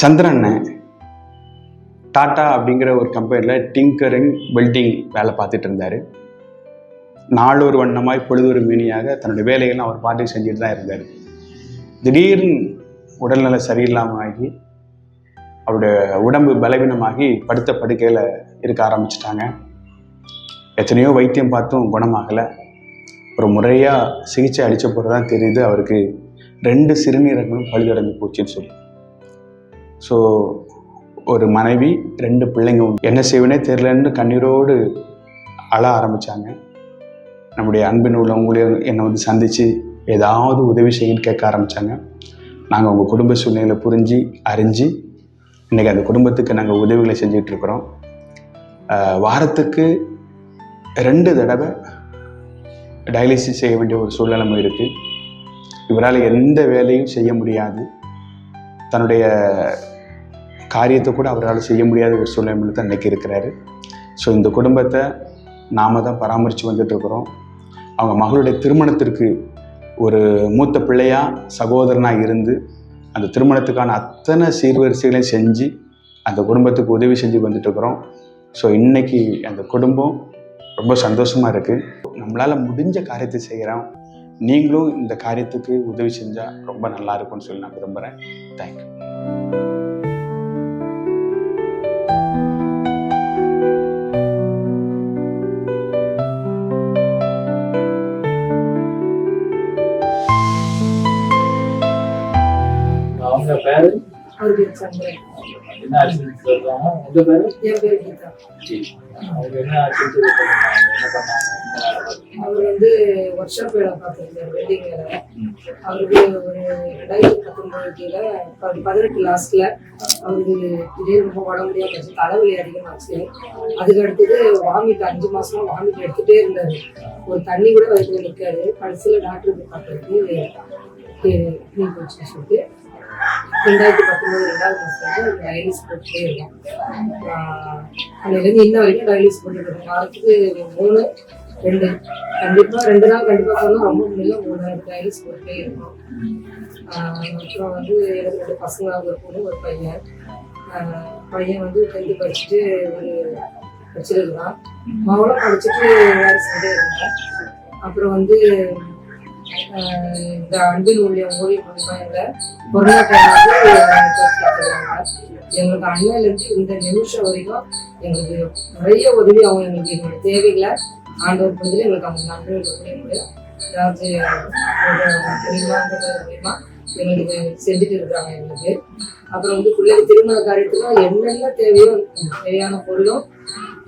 சந்திரன் tata அப்படிங்கிற ஒரு கம்பெனியில் டிங்கரிங் வெல்டிங் வேலை பார்த்துட்டு இருந்தார். நாளொரு வண்ணமாய் பொழுதொரு மீனியாக தன்னுடைய வேலைகள்லாம் அவர் பாட்டி செஞ்சுட்டு தான் இருந்தார். திடீர்னு உடல்நிலை சரியில்லாமல் ஆகி அவருடைய உடம்பு பலவீனமாகி படுத்த படுக்கையில் இருக்க ஆரம்பிச்சிட்டாங்க. எத்தனையோ வைத்தியம் பார்த்தும் குணமாகலை. ஒரு முறையாக சிகிச்சை அளித்த போது தான் தெரியுது அவருக்கு ரெண்டு சிறுநீரகங்களும் பழுதடைஞ்சு போச்சுன்னு சொல்லி. ஸோ ஒரு மனைவி ரெண்டு பிள்ளைங்க என்ன செய்வனே தெரிலன்னு கண்ணீரோடு அழ ஆரம்பித்தாங்க நம்முடைய அன்பின் உள்ளவங்களையும் என்னை வந்து சந்தித்து ஏதாவது உதவி செய்யுன்னு கேட்க ஆரம்பித்தாங்க நாங்கள் உங்கள் குடும்ப சூழ்நிலை புரிஞ்சு அறிஞ்சு இன்றைக்கி அந்த குடும்பத்துக்கு நாங்கள் உதவிகளை செஞ்சுட்டு இருக்கிறோம். வாரத்துக்கு ரெண்டு தடவை டயாலிசிஸ் செய்ய வேண்டிய ஒரு சூழ்நிலைமை இருக்குது இவரால் எந்த வேலையும் செய்ய முடியாது. தன்னுடைய காரியத்தை கூட அவரால் செய்ய முடியாத ஒரு சூழ்நிலை தான் இன்றைக்கி இருக்கிறாரு. ஸோ இந்த குடும்பத்தை நாம தான் பராமரித்து வந்துட்டுருக்குறோம் அவங்க மகளுடைய திருமணத்திற்கு ஒரு மூத்த பிள்ளையாக சகோதரனாக இருந்து அந்த திருமணத்துக்கான அத்தனை சீர்வரிசைகளையும் செஞ்சு அந்த குடும்பத்துக்கு உதவி செஞ்சு வந்துட்டுருக்குறோம் ஸோ இன்றைக்கி அந்த குடும்பம் ரொம்ப சந்தோஷமாக இருக்குது நம்மளால் முடிஞ்ச காரியத்தை செய்கிறோம் நீங்களும் இந்த காரியத்துக்கு உதவி செஞ்சால் ரொம்ப நல்லா இருக்கும்னு சொல்லி நான் விரும்புகிறேன் தேங்க்யூ அவங்க பேரு? என்ன ஆச்சுன்னு சொல்றாங்க உங்க பேரு என் பேர் கீதா. அவங்க என்ன ஆச்சுன்னு சொல்லி சொல்லுங்க என்ன பண்ணாங்க? அவர் வந்து ஒர்க் ஷாப் வேலை பார்த்துருந்தார் வெல்டிங் வேலை. அவருக்கு ஒரு ரெண்டாயிரத்தி பத்தொன்பது கீழே பதினெட்டு லாஸ்ட்ல அவருக்கு திடீர்னு ரொம்ப உடம்பு போச்சு தலைவலி அதிகமாச்சு. அதுக்கு அடுத்தது வாமிட் அஞ்சு மாசமா வாமிட் எடுத்துட்டே இருந்தாரு. ஒரு தண்ணி கூட வயிற்றுல நிற்காது கடைசியில் டாக்டர் நீ போச்சுன்னு சொல்லிட்டு ரெண்டாயிரத்தி பத்தொன்பது ரெண்டாவது மாசத்துல டயாலிஸ் போட்டுட்டே இருக்கோம் ஆஹ் அன்னையிலேருந்து இன்ன வரைக்கும் ரிலீஸ் பண்ணிட்டு வாரத்துக்கு மூணு ரெண்டு. கண்டிப்பா ரெண்டு நாள் கண்டிப்பா போகணும் ரொம்ப முடியல மூணு நாள் டயாலிஸ் போட்டுட்டே இருக்கோம் அப்புறம் வந்து எனக்கு ரெண்டு பசங்க ஒரு பொண்ணு ஒரு பையன். பையன் வந்து டென்த்து படிச்சுட்டு ஒரு வச்சிருக்கான் அவளும் படிச்சுட்டு வேலை செஞ்சே இருந்தான். அப்புறம் வந்து இந்த அன்பில் உள்ள ஊழியர் மூலியமா கொரோனா எங்களுக்கு அண்ணன்ல இந்த நிமிஷம் வரைக்கும் எங்களுக்கு நிறைய உதவி அவங்க எங்களுக்கு எங்களுடைய தேவைகளை ஆண்டவர் வந்து எங்களுக்கு அவங்க நண்பர்கள் மூலியமா முடியும் அதாவது மூலியமா எங்களுக்கு செஞ்சுட்டு இருக்கிறாங்க எங்களுக்கு. அப்புறம் வந்து பிள்ளைங்க திருமண காரியத்துக்கும் என்னென்ன தேவையோ தேவையான பொருளும்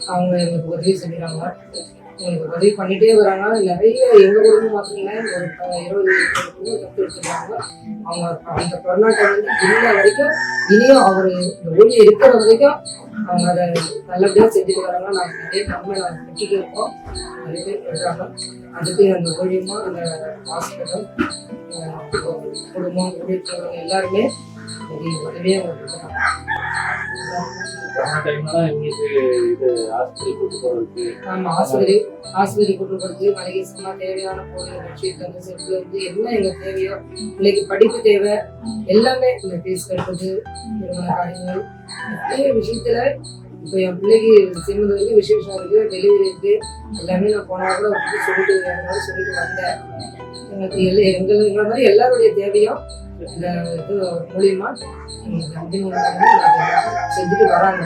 அவங்க எங்களுக்கு உதவி செஞ்சுறாங்க. எங்களுக்கு உதவி பண்ணிட்டே வராங்க. நிறைய எங்க குடும்பம் பார்த்தீங்கன்னா ஒரு இருபது முப்பது குடும்பம் அவங்க அந்த கொரோனா வந்து இன்ன வரைக்கும் இனியும் அவர் இந்த இருக்கிற வரைக்கும் அவங்க அதை நல்லபடியா செஞ்சுட்டு வராங்க. நாங்கள் நிறைய நன்மை நாங்கள் கட்டிட்டு இருக்கோம். நிறைய பேர் பண்றாங்க. அதுக்கு அந்த ஊழியமா அந்த ஹாஸ்பிட்டல் குடும்பம் ஊழியர்கள் எல்லாருமே உதவியாக உதவியா கொடுக்குறாங்க. இது ஹாஸ்பிட்டல் கூட்டு போறதுக்கு. ஆமா ஆஸ்பத்திரி ஆஸ்பத்திரி கூட்டு போறது மளிகை சாமான் தேவையான பொருள் பெட்ஷீட் அந்த செட்ல இருந்து என்ன எங்களுக்கு தேவையோ பிள்ளைக்கு படிப்பு தேவை எல்லாமே இந்த ஃபீஸ் கட்டுறது திருமண காரியங்கள் நிறைய விஷயத்துல இப்போ என் பிள்ளைக்கு சிம்மது இருக்கு விசேஷம் இருக்கு டெலிவரி இருக்கு எல்லாமே நான் போனா கூட வந்து சொல்லிட்டு இருந்தாலும் சொல்லிட்டு வந்தேன். எனக்கு எங்களுக்கு எங்களை மாதிரி எல்லாருடைய தேவையும் இந்த இது மூலியமா செஞ்சுட்டு வராங்க.